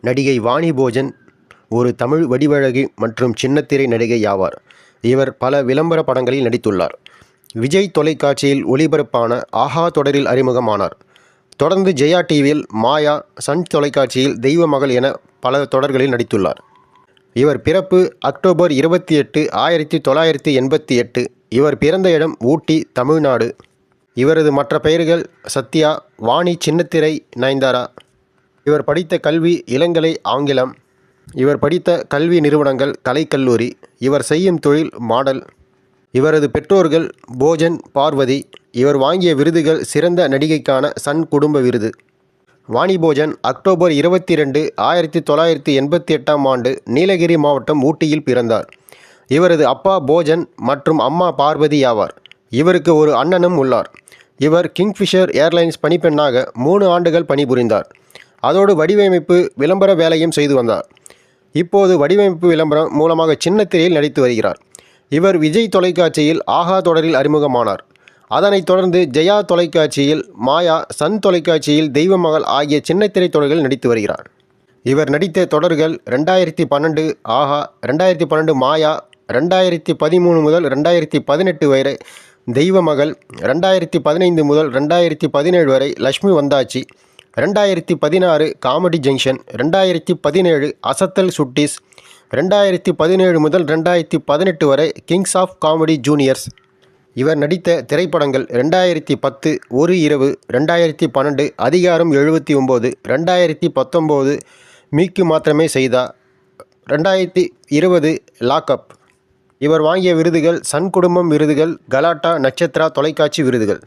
நடிகை வாணி போஜன் ஒரு தமிழ் வடிவழகி மற்றும் சின்னத்திரை நடிகை ஆவார். இவர் பல விளம்பர படங்களில் நடித்துள்ளார். விஜய் தொலைக்காட்சியில் ஒளிபரப்பான ஆஹா தொடரில் அறிமுகமானார். தொடர்ந்து ஜெயா டிவியில் மாயா சன் தொலைக்காட்சியில் தெய்வ மகள் என பல தொடர்களில் நடித்துள்ளார். இவர் பிறப்பு அக்டோபர் இருபத்தி எட்டு ஆயிரத்தி தொள்ளாயிரத்தி எண்பத்தி எட்டு. இவர் பிறந்த இடம் ஊட்டி தமிழ்நாடு. இவரது மற்ற பெயர்கள் சத்யா வாணி சின்னத்திரை நயன்தாரா. இவர் படித்த கல்வி இளங்கலை ஆங்கிலம். இவர் படித்த கல்வி நிறுவனங்கள் கலைக்கல்லூரி. இவர் செய்யும் தொழில் மாடல். இவரது பெற்றோர்கள் போஜன் பார்வதி. இவர் வாங்கிய விருதுகள் சிறந்த நடிகைக்கான சன் குடும்ப விருது. வாணி போஜன் அக்டோபர் இருபத்தி ரெண்டு ஆயிரத்தி தொள்ளாயிரத்தி எண்பத்தி எட்டாம் ஆண்டு நீலகிரி மாவட்டம் ஊட்டியில் பிறந்தார். இவரது அப்பா போஜன் மற்றும் அம்மா பார்வதி ஆவார். இவருக்கு ஒரு அண்ணனும் உள்ளார். இவர் கிங்ஃபிஷர் ஏர்லைன்ஸ் பணிப்பெண்ணாக மூணு ஆண்டுகள் பணிபுரிந்தார். அதோடு வடிவமைப்பு விளம்பர வேலையும் செய்து வந்தார். இப்போது வடிவமைப்பு விளம்பரம் மூலமாக சின்ன திரையில் நடித்து வருகிறார். இவர் விஜய் தொலைக்காட்சியில் ஆஹா தொடரில் அறிமுகமானார். அதனைத் தொடர்ந்து ஜெயா தொலைக்காட்சியில் மாயா சன் தொலைக்காட்சியில் தெய்வமகள் ஆகிய சின்னத்திரை தொடர்கள் நடித்து வருகிறார். இவர் நடித்த தொடர்கள் ரெண்டாயிரத்தி பன்னெண்டு ஆஹா ரெண்டாயிரத்தி பன்னெண்டு மாயா ரெண்டாயிரத்தி பதிமூணு முதல் ரெண்டாயிரத்தி பதினெட்டு வரை தெய்வமகள் ரெண்டாயிரத்தி பதினைந்து முதல் ரெண்டாயிரத்தி பதினேழு வரை லக்ஷ்மி வந்தாச்சி ரெண்டாயிரத்தி பதினாறு காமெடி ஜங்ஷன் ரெண்டாயிரத்தி பதினேழு அசத்தல் சுட்டீஸ் ரெண்டாயிரத்தி பதினேழு முதல் ரெண்டாயிரத்தி பதினெட்டு வரை கிங்ஸ் ஆஃப் காமெடி ஜூனியர்ஸ். இவர் நடித்த திரைப்படங்கள் ரெண்டாயிரத்தி பத்து ஒரு இரவு ரெண்டாயிரத்தி பன்னெண்டு அதிகாரம் எழுபத்தி ஒம்பது ரெண்டாயிரத்தி பத்தொம்போது மீக்கு மாத்திரமே செய்தா ரெண்டாயிரத்தி இருபது லாக்அப். இவர் வாங்கிய விருதுகள் சன் குடும்பம் விருதுகள் கலாட்டா நட்சத்திரா தொலைக்காட்சி விருதுகள்.